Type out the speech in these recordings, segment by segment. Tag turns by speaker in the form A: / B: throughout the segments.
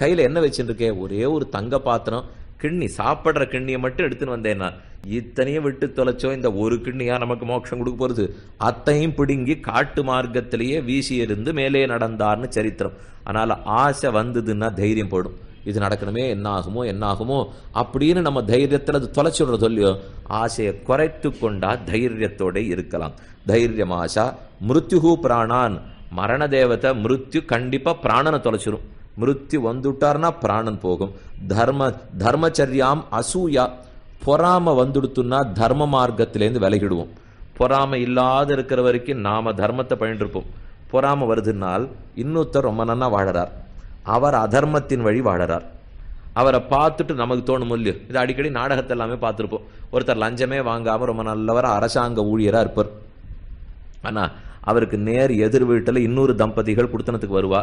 A: கையில என்ன வச்சுருக்கே ஒரே ஒரு தங்க பாத்திரம். கிண்ணி சாப்பிடுற கிண்ணியை மட்டும் எடுத்துன்னு வந்தேன்னா இத்தனையும் விட்டு தொலைச்சோ இந்த ஒரு கிண்ணியா நமக்கு மோட்சம் கொடுக்க போறது? அத்தையும் பிடுங்கி காட்டு மார்க்கத்திலேயே வீசி எறிந்து மேலே நடந்தார்னு சரித்திரம். அதனால ஆசை வந்ததுன்னா தைரியம் போடும். இது நடக்கணுமே என்ன ஆகுமோ என்ன ஆகுமோ அப்படின்னு நம்ம தைரியத்தில் அது தொலைச்சிடுற சொல்லியோ ஆசையை குறைத்து கொண்டா தைரியத்தோட இருக்கலாம். தைரியம் ஆசா மிருத்யுகு பிராணான். மரண தேவத்தை மிருத்யு கண்டிப்பாக பிராணனை தொலைச்சிரும். மிருத்தி வந்துட்டார்னா பிராணன் போகும் தர்ம தர்மச்சரியாம் அசூயா பொறாம வந்துடுத்துன்னா தர்ம மார்க்கத்திலேருந்து விலகிடுவோம் பொறாம இல்லாத இருக்கிற வரைக்கும் நாம தர்மத்தை பயின்றிருப்போம் பொறாம வருதுனால் இன்னொருத்தர் ரொம்ப நன்னா வாழறார் அவர் அதர்மத்தின் வழி வாழறார் அவரை பார்த்துட்டு நமக்கு தோணும் இல்லையோ இது அடிக்கடி நாடகத்தை எல்லாமே பார்த்துருப்போம் ஒருத்தர் லஞ்சமே வாங்காம ரொம்ப நல்லவர் அரசாங்க ஊழியராக இருப்பார் ஆனால் அவருக்கு நேர் எதிர் வீட்டில் இன்னொரு தம்பதிகள் குடுத்தனத்துக்கு வருவா.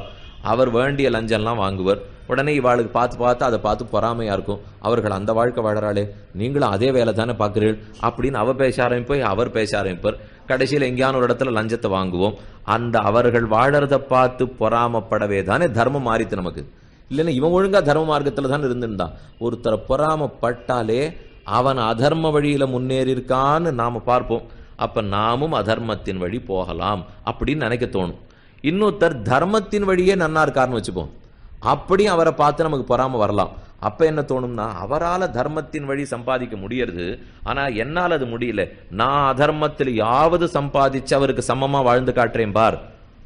A: அவர் வேண்டிய லஞ்சம்லாம் வாங்குவார். உடனே இவாளுக்கு பார்த்து பார்த்து அதை பார்த்து பொறாமையாக இருக்கும். அவர்கள் அந்த வாழ்க்கை வாழறாளே நீங்களும் அதே வேலை தானே பார்க்குறீள் அப்படின்னு அவ பேச ஆரம்பிப்போய் அவர் பேச ஆரம்பிப்பார். கடைசியில் எங்கேயான ஒரு இடத்துல லஞ்சத்தை வாங்குவோம். அந்த அவர்கள் வாழறத பார்த்து பொறாமப்படவே தானே தர்மம் மாறித்து நமக்கு. இல்லைன்னா இவன் ஒழுங்கா தர்ம மார்க்கத்தில் தான் இருந்திருந்தான் ஒருத்தரை பொறாமப்பட்டாலே அவன் அதர்ம வழியில் முன்னேறி இருக்கான்னு பார்ப்போம். அப்போ நாமும் அதர்மத்தின் வழி போகலாம் அப்படின்னு நினைக்க தோணும். இன்னொருத்தர் தர்மத்தின் வழியே நன்னா இருக்காருன்னு வச்சுப்போம். அப்படியும் அவரை பார்த்து நமக்கு பொறாமல் வரலாம். அப்போ என்ன தோணும்னா அவரால் தர்மத்தின் வழி சம்பாதிக்க முடியறது ஆனால் என்னால் அது முடியல. நான் அதர்மத்தில் யாவது சம்பாதிச்சு அவருக்கு சமமாக வாழ்ந்து காட்டுறேன் பார்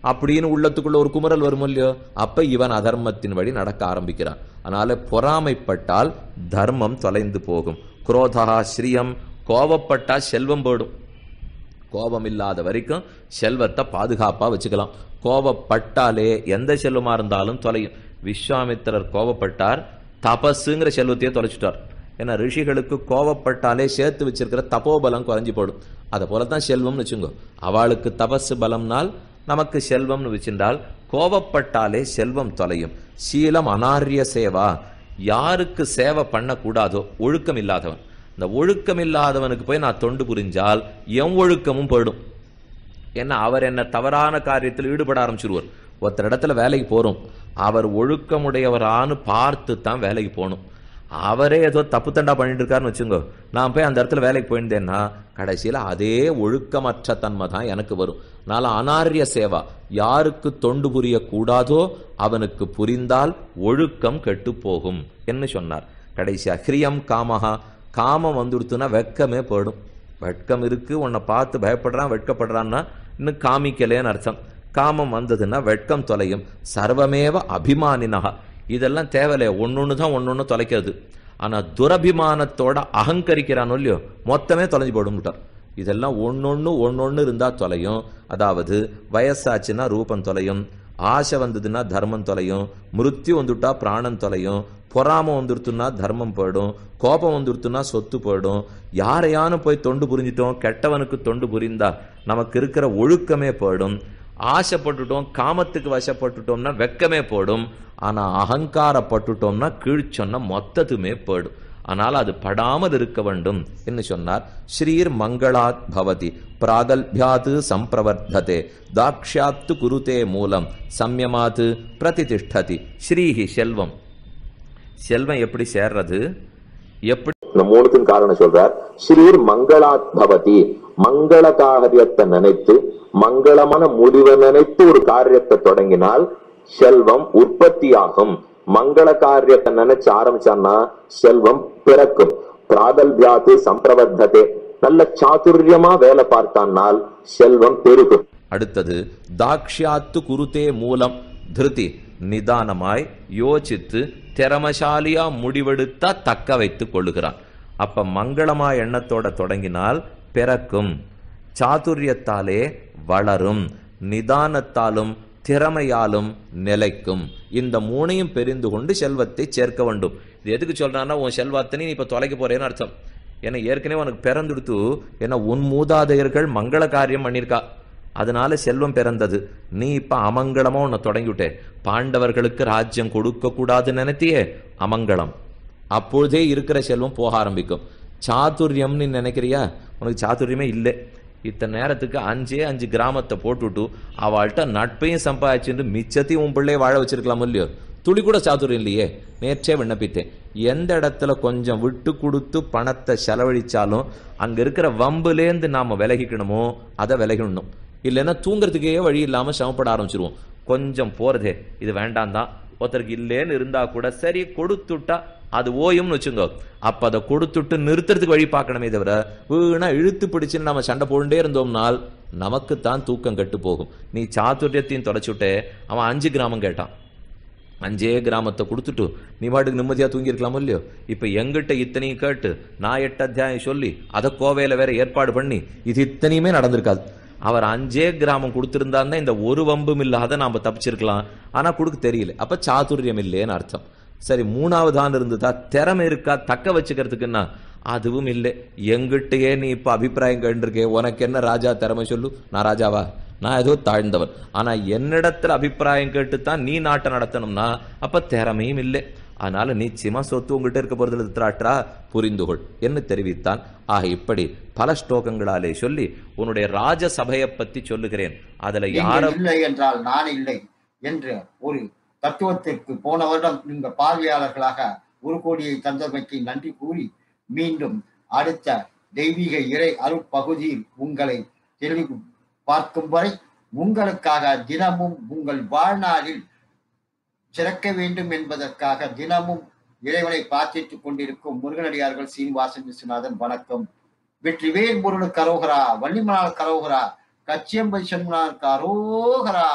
A: அப்படின்னு உள்ளத்துக்குள்ள ஒரு குமரல் வரும் இல்லையோ? அப்ப இவன் அதர்மத்தின் வழி நடக்க ஆரம்பிக்கிறான். அதனால பொறாமைப்பட்டால் தர்மம் தொலைந்து போகும். குரோதா ஸ்ரீயம் கோவப்பட்டா செல்வம் போடும். கோபம் இல்லாத வரைக்கும் செல்வத்தை பாதுகாப்பாக வச்சுக்கலாம். கோபப்பட்டாலே எந்த செல்வமா இருந்தாலும் தொலையும். விஸ்வாமித்திரர் கோபப்பட்டார் தபஸுங்கிற செல்வத்தையே தொலைச்சிட்டார். ஏன்னா ரிஷிகளுக்கு கோபப்பட்டாலே சேர்த்து வச்சிருக்கிற தபோபலம் குறைஞ்சி போடும். அதை போலதான் செல்வம்னு வச்சுங்கோ. அவளுக்கு தபசு பலம்னால் நமக்கு செல்வம்னு வச்சிருந்தால் கோபப்பட்டாலே செல்வம் தொலையும். சீலம் அனாரிய சேவா. யாருக்கு சேவை பண்ணக்கூடாதோ ஒழுக்கம் இல்லாதவன். இந்த ஒழுக்கம் இல்லாதவனுக்கு போய் நான் தொண்டு புரிஞ்சால் என் ஒழுக்கமும் போயிடும். ஏன்னா அவர் என்ன தவறான காரியத்தில் ஈடுபட ஆரம்பிச்சிருவார். ஒருத்தர் இடத்துல வேலைக்கு போறோம். அவர் ஒழுக்கமுடையவரான்னு பார்த்து தான் வேலைக்கு போகணும். அவரே ஏதோ தப்பு தண்டா பண்ணிட்டு இருக்காருன்னு வச்சுங்க. நான் போய் அந்த இடத்துல வேலைக்கு போயிருந்தேன்னா கடைசியில் அதே ஒழுக்கமற்ற தன்மை தான் எனக்கு வரும். நாள அனாரிய சேவா யாருக்கு தொண்டு புரியக்கூடாதோ அவனுக்கு புரிந்தால் ஒழுக்கம் கெட்டு போகும் என்று சொன்னார். கடைசியா ஹிரியம் காமஹா காமம் வந்துடுத்துனா வெக்கமே போயிடும். வெட்கம் இருக்கு உன்னை பார்த்து பயப்படுறான் வெட்கப்படுறான்னா இன்னும் காமிக்கலேன்னு அர்த்தம். காமம் வந்ததுன்னா வெட்கம் தொலையும். சர்வமேவ அபிமானினகா இதெல்லாம் தேவையில்லையே ஒன்னொன்னு தான் ஒன்னொன்னு தொலைக்கிறது. ஆனால் துரபிமானத்தோட அகங்கரிக்கிறானோ இல்லையோ மொத்தமே தொலைஞ்சு போடும்ட்டார் இதெல்லாம் ஒன்று ஒன்று ஒன்று ஒன்று இருந்தால் தொலையும். அதாவது வயசாச்சுன்னா ரூபம் தொலையும். ஆசை வந்ததுன்னா தர்மம் தொலையும் மிருத்தி வந்துட்டா பிராணம் தொலையும் பொறாம வந்துருத்துன்னா தர்மம் போயிடும் கோபம் வந்துருத்துனா சொத்து போயிடும். யாரையானு போய் தொண்டு புரிஞ்சிட்டோம் கெட்டவனுக்கு தொண்டு புரிந்தா நமக்கு இருக்கிற ஒழுக்கமே போயிடும். ஆசைப்பட்டுட்டோம் காமத்துக்கு வசப்பட்டுட்டோம்னா வெக்கமே போடும் ஆனா அகங்காரப்பட்டுட்டோம்னா கீழ்ச்சொன்னா மொத்தத்துமே போயிடும். ஆனால் அது படாமல் இருக்க வேண்டும் என்று சொன்னார். ஸ்ரீர் மங்களாத் பவதி பிராகல்பியாத்து சம்பிரவர்த்ததே தாக்ஷாத்து குருதே மூலம் சம்யமாத்து பிரதிதிஷ்டதி ஸ்ரீஹி செல்வம். செல்வம் எப்படி சேர்றது? எப்படி?
B: இந்த மூணுக்கும் காரணம் சொல்றார். ஸ்ரீர் மங்களாத் பவதி மங்கள காரியத்தை நினைத்து மங்களமான முடிவை நினைத்து ஒரு காரியத்தை தொடங்கினால் செல்வம் உற்பத்தியாகும். மங்கள காரியத்தை நினைச்சு ஆரம்பிச்சான்னா செல்வம் பிறக்கும். பிராகல்பியாத்து சம்பிரவர்த்ததே. நல்ல சாதுரியமா வேலை பார்த்தானால் செல்வம் பெருகும்.
A: அடுத்தது தாக்ஷியாத்து குருதே மூலம் திருதி. நிதானமாய் யோசித்து திறமசாலியா முடிவெடுத்தா தக்க வைத்துக் கொள்ளுகிறான். அப்ப மங்களமா எண்ணத்தோட தொடங்கினால் பிறக்கும். சாதுரியத்தாலே வளரும். நிதானத்தாலும் திறமையாலும் நிலைக்கும். இந்த மூணையும் பெரிந்து கொண்டு செல்வத்தை சேர்க்க வேண்டும். இது எதுக்கு சொல்றான்னா உன் செல்வத்தனை நீ இப்போ தொலைக்க போறேன்னு அர்த்தம். ஏன்னா ஏற்கனவே உனக்கு பிறந்துடுத்து ஏன்னா உன் மூதாதையர்கள் மங்கள காரியம் பண்ணியிருக்கா. அதனால செல்வம் பிறந்தது. நீ இப்ப அமங்கலமா உன்னை தொடங்கிவிட்டே. பாண்டவர்களுக்கு ராஜ்யம் கொடுக்க கூடாதுன்னு நினைத்தியே அமங்கலம். அப்பொழுதே இருக்கிற செல்வம் போக ஆரம்பிக்கும். சாதுரியம்னு நினைக்கிறியா? உனக்கு சாதுரியமே இல்லை. இத்தனை நேரத்துக்கு அஞ்சே அஞ்சு கிராமத்தை போட்டுவிட்டு அவள்கிட்ட நட்பையும் சம்பாதிச்சுட்டு மிச்சத்தையும் உன் பிள்ளைய வாழ வச்சிருக்கலாம் இல்லையோ? துளி கூட சாதுரியம் இல்லையே? நேற்றே விண்ணப்பித்தேன். எந்த இடத்துல கொஞ்சம் விட்டு கொடுத்து பணத்தை செலவழிச்சாலும் அங்க இருக்கிற வம்புலேருந்து நாம விலகிக்கணுமோ அதை விலகிடணும். இல்லைன்னா தூங்குறதுக்கே வழி இல்லாம சிரமப்பட ஆரம்பிச்சிருவோம். கொஞ்சம் போறதே இது வேண்டாம் தான் ஒருத்தருக்கு இல்லேன்னு இருந்தா கூட சரி கொடுத்துட்டா அது ஓயும்னு வச்சுங்க. அப்ப அதை கொடுத்துட்டு நிறுத்துறதுக்கு வழி பார்க்கணுமே தவிர வீணா இழுத்து பிடிச்சுன்னு நம்ம சண்டை போட்டுட்டே இருந்தோம்னால் நமக்குத்தான் தூக்கம் கெட்டு போகும். நீ சாத்துரியத்தையும் தொலைச்சுட்டே அவன் அஞ்சு கிராமம் கேட்டான். அஞ்சே கிராமத்தை கொடுத்துட்டு நீ பாட்டுக்கு நிம்மதியா தூங்கியிருக்கலாமோ இல்லையோ? இப்ப எங்கிட்ட இத்தனையும் கேட்டு நான் எட்டு அத்தியாயம் சொல்லி அதை கோவையில வேற ஏற்பாடு பண்ணி இது இத்தனையுமே நடந்திருக்காது. அவர் அஞ்சே கிராமம் கொடுத்துருந்தாருன்னா இந்த ஒரு வம்பும் இல்லாத நாம தப்பிச்சிருக்கலாம். ஆனா கொடுக்க தெரியல. அப்ப சாதுரியம் இல்லைன்னு அர்த்தம். சரி மூணாவதான் இருந்ததா? திறமை இருக்கா? தக்க வச்சுக்கிறதுக்குன்னா அதுவும் இல்லை. எங்கிட்டயே நீ இப்ப அபிப்பிராயம் கேட்டிருக்கே உனக்கு என்ன ராஜா திறமை சொல்லு? நான் ராஜாவா? நான் ஏதோ தாழ்ந்தவன். ஆனா என்னிடத்துல அபிப்பிராயம் கேட்டுத்தான் நீ நாட்டை நடத்தணும்னா அப்ப திறமையும் இல்லை. அதனால நிச்சயமா சொத்து உங்ககிட்ட இருக்க போறது திருத்தராற்றா புரிந்துகொள். என்று தெரிவித்தான். ஆக இப்படி பல ஸ்லோகங்களாலே சொல்லி உன்னுடைய ராஜசபையை பத்தி சொல்லுகிறேன். அதுல யார
C: நீங்கள் இல்லை என்றால் நான் இல்லை என்ற ஒரு தத்துவத்திற்கு போன வருடம் இந்த பார்வையாளர்களாக ஒரு கோடியை தந்தமைக்கு நன்றி கூறி மீண்டும் அடுத்த தெய்வீக இறை அருட்பகுதியில் உங்களை தெளிவு பார்க்கும் வரை உங்களுக்காக தினமும் உங்கள் வாழ்நாளில் சிறக்க வேண்டும் என்பதற்காக தினமும் இறைவனை பிரார்த்தித்துக் கொண்டிருக்கும் முருகனடியார்கள் சீனிவாசன் விஸ்வநாதன் வணக்கம். வெற்றிவேல் முருகனுக்கு கரோகரா வள்ளிமலால் கரோகரா கச்சியம்பை சண்முனாருக்கு அரோகரா